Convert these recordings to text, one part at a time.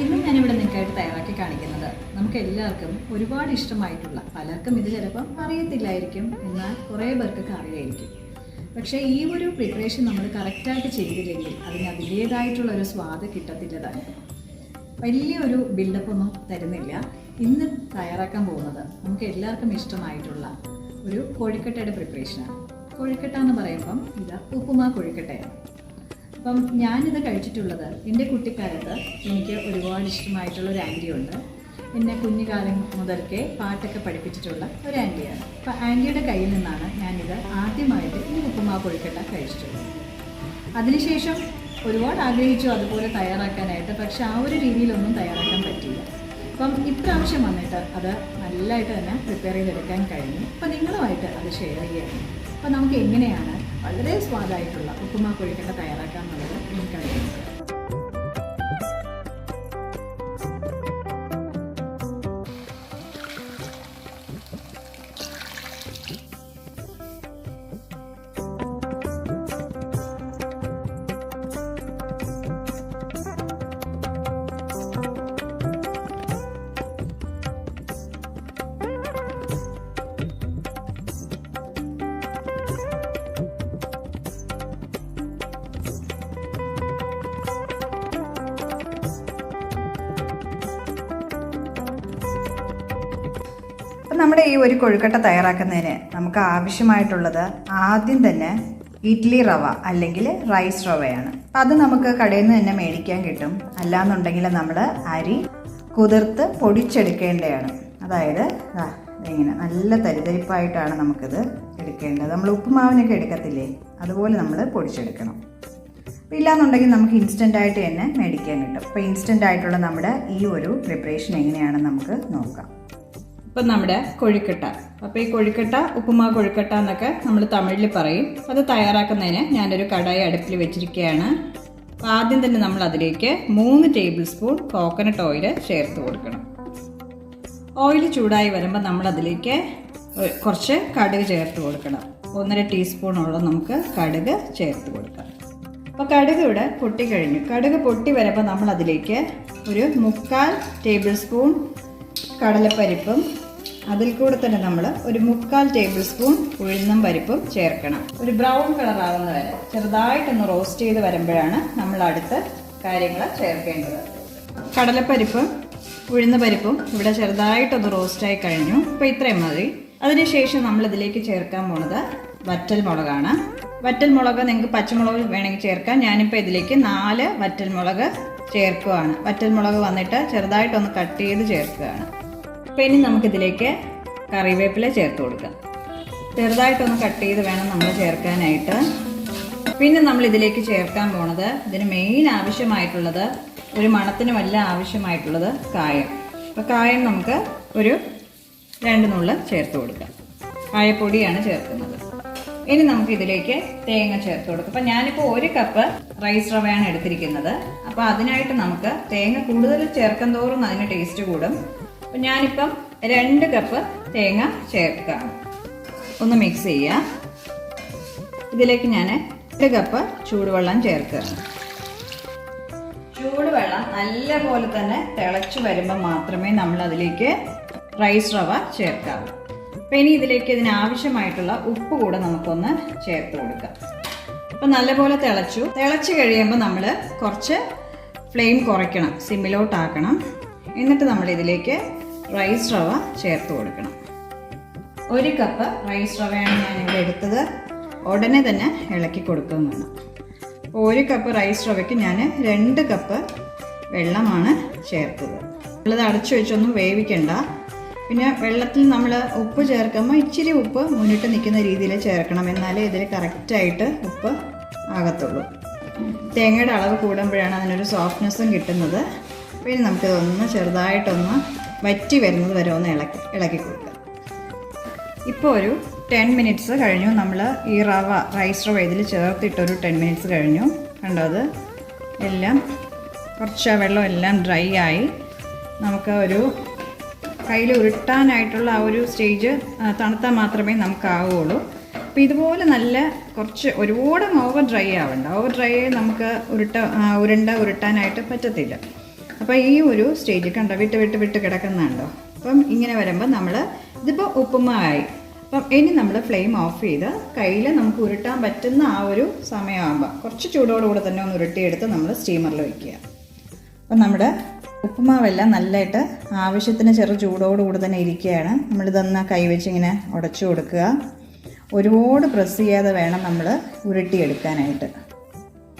ഇന്ന് ഞാനിവിടെ നിങ്ങൾക്കായിട്ട് തയ്യാറാക്കി കാണിക്കുന്നത് നമുക്ക് എല്ലാവർക്കും ഒരുപാട് ഇഷ്ടമായിട്ടുള്ള പലർക്കും ഇത് ചിലപ്പം അറിയത്തില്ലായിരിക്കും എന്നാൽ കുറേ പേർക്കൊക്കെ അറിയായിരിക്കും. പക്ഷേ ഈ ഒരു പ്രിപ്പറേഷൻ നമ്മൾ കറക്റ്റായിട്ട് ചെയ്തില്ലെങ്കിൽ അതിന് അതിന്റേതായിട്ടുള്ള ഒരു സ്വാദ് കിട്ടത്തില്ല തന്നെ. വലിയൊരു ബിൽഡപ്പൊന്നും തരുന്നില്ല. ഇന്ന് തയ്യാറാക്കാൻ പോകുന്നത് നമുക്ക് എല്ലാവർക്കും ഇഷ്ടമായിട്ടുള്ള ഒരു കോഴിക്കട്ടയുടെ പ്രിപ്പറേഷനാണ് കോഴിക്കട്ട എന്ന് പറയുമ്പം ഇത് ഉപ്പുമാ കോഴിക്കട്ടയാണ്. അപ്പം ഞാനിത് കഴിച്ചിട്ടുള്ളത് എന്റെ കുട്ടിക്കാലത്ത് എനിക്ക് ഒരുപാട് ഇഷ്ടമായിട്ടുള്ള ഒരു ആന്റി ഉണ്ട് എന്നെ കുഞ്ഞുകാലം മുതൽക്കേ പാട്ടൊക്കെ പഠിപ്പിച്ചിട്ടുള്ള ഒരു ആന്റിയാണ്. അപ്പം ആന്റിയുടെ കയ്യിൽ നിന്നാണ് ഞാനിത് ആദ്യമായിട്ട് ഈ ഉപ്പുമാ കൊഴുക്കട്ട കഴിച്ചിട്ടുള്ളത് അതിനുശേഷം ഒരുപാട് ആഗ്രഹിച്ചു അതുപോലെ തയ്യാറാക്കാനായിട്ട് പക്ഷെ ആ ഒരു രീതിയിലൊന്നും തയ്യാറാക്കാൻ പറ്റിയില്ല. അപ്പം ഇപ്രാവശ്യം വന്നിട്ട് അത് നല്ലതായിട്ട് തന്നെ പ്രിപ്പയർ ചെയ്തെടുക്കാൻ കഴിഞ്ഞു. അപ്പം നിങ്ങളുമായിട്ട് അത് ഷെയർ ചെയ്യാം അപ്പം നമുക്ക് എങ്ങനെയാണ് വളരെ സ്വാദായിട്ടുള്ള ഉപ്പുമാ കൊഴുക്കട്ട തയ്യാറാക്കാമെന്നുള്ളത് എനിക്കറിയാം. അപ്പം നമ്മുടെ ഈ ഒരു കൊഴുക്കട്ട തയ്യാറാക്കുന്നതിന് നമുക്ക് ആവശ്യമായിട്ടുള്ളത് ആദ്യം തന്നെ ഇഡ്ലി റവ അല്ലെങ്കിൽ റൈസ് റവയാണ്. അത് നമുക്ക് കടയിൽ നിന്ന് തന്നെ മേടിക്കാൻ കിട്ടും. അല്ലാന്നുണ്ടെങ്കിൽ നമ്മൾ അരി കുതിർത്ത് പൊടിച്ചെടുക്കേണ്ടതാണ്. അതായത് ഇങ്ങനെ നല്ല തരിതരിപ്പായിട്ടാണ് നമുക്കിത് എടുക്കേണ്ടത്. നമ്മൾ ഉപ്പുമാവിനൊക്കെ എടുക്കത്തില്ലേ? അതുപോലെ നമ്മൾ പൊടിച്ചെടുക്കണം. അപ്പോൾ ഇല്ലാന്നുണ്ടെങ്കിൽ നമുക്ക് ഇൻസ്റ്റന്റ് ആയിട്ട് തന്നെ മേടിക്കാൻ കിട്ടും. അപ്പോൾ ഇൻസ്റ്റന്റ് ആയിട്ടുള്ള നമ്മുടെ ഈ ഒരു പ്രിപ്പറേഷൻ എങ്ങനെയാണെന്ന് നമുക്ക് നോക്കാം. ഇപ്പം നമ്മുടെ കൊഴുക്കട്ട. അപ്പോൾ ഈ കൊഴുക്കട്ട ഉപ്പുമാ കൊഴുക്കട്ട എന്നൊക്കെ നമ്മൾ തമിഴിൽ പറയും. അത് തയ്യാറാക്കുന്നതിന് ഞാനൊരു കടായി അടുപ്പിൽ വെച്ചിരിക്കുകയാണ്. അപ്പോൾ ആദ്യം തന്നെ നമ്മൾ അതിലേക്ക് മൂന്ന് ടേബിൾ സ്പൂൺ കോക്കനട്ട് ഓയിൽ ചേർത്ത് കൊടുക്കണം. ഓയിൽ ചൂടായി വരുമ്പോൾ നമ്മൾ അതിലേക്ക് കുറച്ച് കടുക് ചേർത്ത് കൊടുക്കണം. ഒന്നര ടീസ്പൂണോളം നമുക്ക് കടുക് ചേർത്ത് കൊടുക്കാം. അപ്പോൾ കടുക് ഇവിടെ പൊട്ടിക്കഴിഞ്ഞു കടുക് പൊട്ടി വരുമ്പോൾ നമ്മൾ അതിലേക്ക് ഒരു മുക്കാൽ ടേബിൾ സ്പൂൺ കടലപ്പരിപ്പും അതിൽ കൂടെ തന്നെ നമ്മൾ ഒരു മുക്കാൽ ടേബിൾ സ്പൂൺ ഉഴുന്നും പരിപ്പും ചേർക്കണം. ഒരു ബ്രൗൺ കളർ ആകുന്ന വരെ ചെറുതായിട്ടൊന്ന് റോസ്റ്റ് ചെയ്ത് വരുമ്പോഴാണ് നമ്മൾ അടുത്ത കാര്യങ്ങൾ ചേർക്കേണ്ടത്. കടലപ്പരിപ്പും ഉഴുന്ന പരിപ്പും ഇവിടെ ചെറുതായിട്ടൊന്ന് റോസ്റ്റായി കഴിഞ്ഞു. അപ്പോൾ ഇത്രയും മതി. അതിനുശേഷം നമ്മൾ ഇതിലേക്ക് ചേർക്കാൻ പോണത് വറ്റൽ മുളകാണ്. വറ്റൽ മുളക് നിങ്ങൾക്ക് പച്ചമുളക് വേണമെങ്കിൽ ചേർക്കാം. ഞാനിപ്പോൾ ഇതിലേക്ക് നാല് വറ്റൽ മുളക് ചേർക്കുകയാണ് വറ്റൽ മുളക് വന്നിട്ട് ചെറുതായിട്ടൊന്ന് കട്ട് ചെയ്ത് ചേർക്കുകയാണ്. അപ്പോൾ ഇനി നമുക്കിതിലേക്ക് കറിവേപ്പില ചേർത്ത് കൊടുക്കാം. ചെറുതായിട്ടൊന്ന് കട്ട് ചെയ്ത് വേണം നമ്മൾ ചേർക്കാനായിട്ട്. പിന്നെ നമ്മൾ ഇതിലേക്ക് ചേർക്കാൻ പോണത് ഇതിന് മെയിൻ ആവശ്യമായിട്ടുള്ളത് ഒരു മണത്തിന് ആവശ്യമായിട്ടുള്ളത് കായം. അപ്പോൾ കായം നമുക്ക് ഒരു രണ്ട് നുള്ള് ചേർത്ത് കൊടുക്കാം. കായപ്പൊടിയാണ് ചേർക്കുന്നത്. ഇനി നമുക്ക് ഇതിലേക്ക് തേങ്ങ ചേർത്ത് കൊടുക്കാം. അപ്പം ഞാനിപ്പോൾ ഒരു കപ്പ് റൈസ് റവയാണ് എടുത്തിരിക്കുന്നത്. അപ്പോൾ അതിനായിട്ട് നമുക്ക് തേങ്ങ കൂടുതൽ ചേർക്കും തോറും അതിന് ടേസ്റ്റ് കൂടും. അപ്പം ഞാനിപ്പം രണ്ട് കപ്പ് തേങ്ങ ചേർക്കാം ഒന്ന് മിക്സ് ചെയ്യുക. ഇതിലേക്ക് ഞാൻ ഒരു കപ്പ് ചൂടുവെള്ളം ചേർക്കുക. ചൂടുവെള്ളം നല്ല പോലെ തന്നെ തിളച്ച് വരുമ്പോൾ മാത്രമേ നമ്മൾ അതിലേക്ക് റൈസ് റവ ചേർക്കാവൂ അപ്പം ഇനി ഇതിലേക്ക് ഇതിനാവശ്യമായിട്ടുള്ള ഉപ്പ് കൂടെ നമുക്കൊന്ന് ചേർത്ത് കൊടുക്കാം. അപ്പം നല്ലപോലെ തിളച്ചു. തിളച്ച് കഴിയുമ്പോൾ നമ്മൾ കുറച്ച് ഫ്ലെയിം കുറയ്ക്കണം. സിമ്മിലോട്ടാക്കണം. എന്നിട്ട് നമ്മൾ ഇതിലേക്ക് റൈസ് റവ ചേർത്ത് കൊടുക്കണം. ഒരു കപ്പ് റൈസ് റവയാണ് ഞാൻ ഇവിടെ എടുത്തത്. ഉടനെ തന്നെ ഇളക്കി കൊടുക്കുന്നു അപ്പോൾ ഒരു കപ്പ് റൈസ് റവയ്ക്ക് ഞാൻ രണ്ട് കപ്പ് വെള്ളമാണ് ചേർത്തത്. നമ്മളത് അടച്ചു വെച്ചൊന്നും വേവിക്കണ്ട. പിന്നെ വെള്ളത്തിൽ നമ്മൾ ഉപ്പ് ചേർക്കുമ്പോൾ ഇച്ചിരി ഉപ്പ് മുന്നിട്ട് നിൽക്കുന്ന രീതിയിൽ ചേർക്കണം. എന്നാലേ ഇതിൽ കറക്റ്റായിട്ട് ഉപ്പ് ആകത്തുള്ളൂ. തേങ്ങയുടെ അളവ് കൂടുമ്പോഴാണ് അതിനൊരു സോഫ്റ്റ്നെസ്സും കിട്ടുന്നത്. പിന്നെ നമുക്കിതൊന്ന് ചെറുതായിട്ടൊന്ന് വറ്റി വരുന്നത് വരെ ഒന്ന് ഇളക്കി ഇളക്കി കൊടുക്കുക. ഇപ്പോൾ ഒരു ടെൻ മിനിറ്റ്സ് കഴിഞ്ഞു. നമ്മൾ ഈ റവ റൈസ് റവ ഇതിൽ ചേർത്തിട്ടൊരു ടെൻ മിനിറ്റ്സ് കഴിഞ്ഞു. കണ്ടോ അത്? എല്ലാം കുറച്ച് വെള്ളം എല്ലാം ഡ്രൈ ആയി. നമുക്ക് ഒരു കയ്യിൽ ഉരുട്ടാനായിട്ടുള്ള ആ ഒരു സ്റ്റേജ് തണുത്താൽ മാത്രമേ നമുക്കാവുകയുള്ളൂ. അപ്പോൾ ഇതുപോലെ നല്ല കുറച്ച് ഒരുപാട് ഓവർ ഡ്രൈ ആവണ്ട. ഓവർ ഡ്രൈ നമുക്ക് ഉരുട്ട ഉരുണ്ട ഉരുട്ടാനായിട്ട് പറ്റത്തില്ല. അപ്പോൾ ഈ ഒരു സ്റ്റേജ് കണ്ടോ? വിട്ട് വിട്ട് വിട്ട് കിടക്കുന്നുണ്ടോ? അപ്പം ഇങ്ങനെ വരുമ്പോൾ നമ്മൾ ഇതിപ്പോൾ ഉപ്പുമാവായി. അപ്പം ഇനി നമ്മൾ ഫ്ലെയിം ഓഫ് ചെയ്ത് കയ്യിൽ നമുക്ക് ഉരുട്ടാൻ പറ്റുന്ന ആ ഒരു സമയമാകുമ്പോൾ കുറച്ച് ചൂടോടുകൂടെ തന്നെ ഒന്ന് ഉരുട്ടിയെടുത്ത് നമ്മൾ സ്റ്റീമറിൽ വയ്ക്കുക അപ്പം നമ്മുടെ ഉപ്പുമാവെല്ലാം നല്ലതായിട്ട് ആവശ്യത്തിന് ചെറു ചൂടോടുകൂടി തന്നെ ഇരിക്കുകയാണ്. നമ്മളിതൊന്ന് കൈവച്ച് ഇങ്ങനെ ഉടച്ചു കൊടുക്കുക. ഒരുപാട് പ്രസ് ചെയ്യാതെ വേണം നമ്മൾ ഉരുട്ടിയെടുക്കാനായിട്ട്.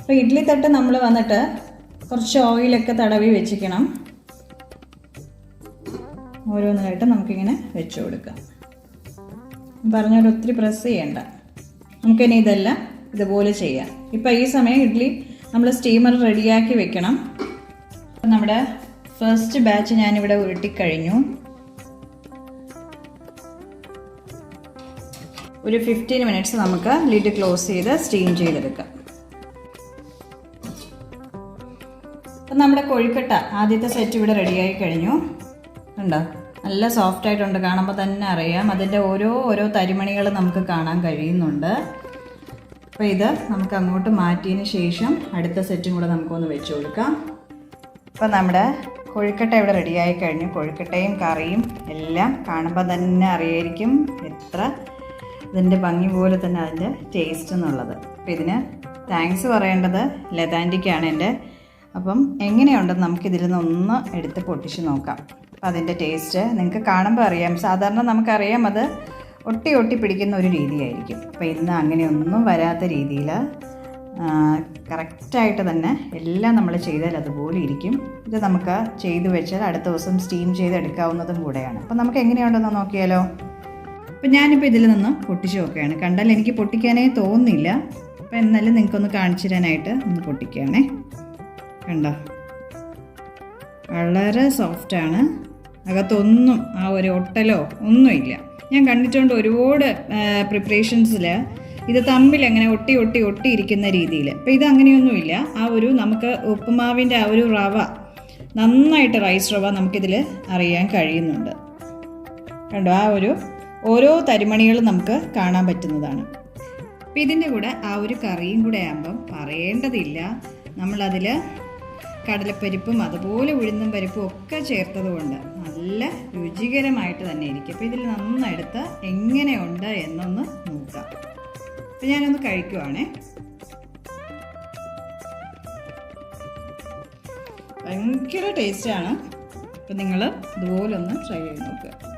അപ്പോൾ ഇഡ്ഡലി തട്ട് നമ്മൾ വന്നിട്ട് കുറച്ച് ഓയിലൊക്കെ തടവി വെച്ചിക്കണം. ഓരോന്നായിട്ട് നമുക്കിങ്ങനെ വെച്ചു കൊടുക്കാം. പറഞ്ഞാൽ ഒത്തിരി പ്രസ് ചെയ്യണ്ട. നമുക്കിനി ഇതെല്ലാം ഇതുപോലെ ചെയ്യാം. ഇപ്പം ഈ സമയം ഇഡ്ഡലി നമ്മൾ സ്റ്റീമർ റെഡിയാക്കി വെക്കണം. നമ്മുടെ ഫസ്റ്റ് ബാച്ച് ഞാനിവിടെ ഉരുട്ടിക്കഴിഞ്ഞു. ഒരു ഫിഫ്റ്റീൻ മിനിറ്റ്സ് നമുക്ക് ലിഡ് ക്ലോസ് ചെയ്ത് സ്റ്റീം ചെയ്തെടുക്കാം. അപ്പം നമ്മുടെ കൊഴുക്കട്ട ആദ്യത്തെ സെറ്റ് ഇവിടെ റെഡിയായി കഴിഞ്ഞു. ഉണ്ടോ നല്ല സോഫ്റ്റ് ആയിട്ടുണ്ട്. കാണുമ്പോൾ തന്നെ അറിയാം. അതിന്റെ ഓരോ ഓരോ തരിമണികൾ നമുക്ക് കാണാൻ കഴിയുന്നുണ്ട്. അപ്പോൾ ഇത് നമുക്ക് അങ്ങോട്ട് മാറ്റിയതിന് ശേഷം അടുത്ത സെറ്റും കൂടെ നമുക്കൊന്ന് വെച്ച് കൊടുക്കാം. അപ്പോൾ നമ്മുടെ കൊഴുക്കട്ട ഇവിടെ റെഡിയായി കഴിഞ്ഞു. കൊഴുക്കട്ടയും കറിയും എല്ലാം കാണുമ്പോൾ തന്നെ അറിയായിരിക്കും എത്ര ഇതിന്റെ ഭംഗി പോലെ തന്നെ അതിന്റെ ടേസ്റ്റ് എന്നുള്ളത്. അപ്പോൾ ഇതിന് താങ്ക്സ് പറയേണ്ടത് ലതാന്റിക്കാണ് എന്റെ അപ്പം എങ്ങനെയുണ്ടെന്ന് നമുക്കിതിൽ നിന്ന് ഒന്ന് എടുത്ത് പൊട്ടിച്ച് നോക്കാം. അപ്പം അതിന്റെ ടേസ്റ്റ് നിങ്ങൾക്ക് കാണുമ്പോൾ അറിയാം. സാധാരണ നമുക്കറിയാം അത് ഒട്ടി ഒട്ടി പിടിക്കുന്ന ഒരു രീതിയായിരിക്കും. അപ്പോൾ ഇന്ന് അങ്ങനെയൊന്നും വരാത്ത രീതിയിൽ കറക്റ്റായിട്ട് തന്നെ എല്ലാം നമ്മൾ ചെയ്താൽ അതുപോലെ ഇരിക്കും. ഇത് നമുക്ക് ചെയ്തു വെച്ചാൽ അടുത്ത ദിവസം സ്റ്റീം ചെയ്തെടുക്കാവുന്നതും കൂടെയാണ്. അപ്പോൾ നമുക്ക് എങ്ങനെയുണ്ടെന്ന് നോക്കിയാലോ? അപ്പം ഞാനിപ്പോൾ ഇതിൽ നിന്ന് പൊട്ടിച്ച് നോക്കുകയാണ്. കണ്ടാൽ എനിക്ക് പൊട്ടിക്കാനേ തോന്നുന്നില്ല. അപ്പം എന്നാലും നിങ്ങൾക്കൊന്ന് കാണിച്ചു തരാനായിട്ട് ഒന്ന് പൊട്ടിക്കുകയാണേ. കണ്ടോ? വളരെ സോഫ്റ്റാണ് അകത്തൊന്നും ആ ഒരു ഒട്ടലോ ഒന്നുമില്ല. ഞാൻ കണ്ടിട്ടുണ്ട് ഒരുപാട് പ്രിപ്പറേഷൻസിൽ ഇത് തമ്മിൽ അങ്ങനെ ഒട്ടി ഒട്ടി ഒട്ടി ഇരിക്കുന്ന രീതിയിൽ. അപ്പോൾ ഇത് അങ്ങനെയൊന്നുമില്ല. ആ ഒരു നമുക്ക് ഉപ്പുമാവിന്റെ ആ ഒരു റവ നന്നായിട്ട് റൈസ് റവ നമുക്കിതിൽ അറിയാൻ കഴിയുന്നുണ്ട്. കണ്ടോ? ആ ഒരു ഓരോ തരിമണികളും നമുക്ക് കാണാൻ പറ്റുന്നതാണ്. അപ്പം ഇതിന്റെ കൂടെ ആ ഒരു കറിയും കൂടെ ആകുമ്പം പറയേണ്ടതില്ല. നമ്മളതിൽ കടലപ്പരിപ്പും അതുപോലെ ഉഴുന്നും പരിപ്പും ഒക്കെ ചേർത്തത് കൊണ്ട് നല്ല രുചികരമായിട്ട് തന്നെ ഇരിക്കും. അപ്പോൾ ഇതിൽ നന്നെടുത്ത് എങ്ങനെയുണ്ട് എന്നൊന്ന് നോക്കാം. അപ്പം ഞാനൊന്ന് കഴിക്കുവാണേ. ഭയങ്കര ടേസ്റ്റാണ് അപ്പം നിങ്ങൾ ഇതുപോലൊന്ന് ട്രൈ ചെയ്ത് നോക്കുക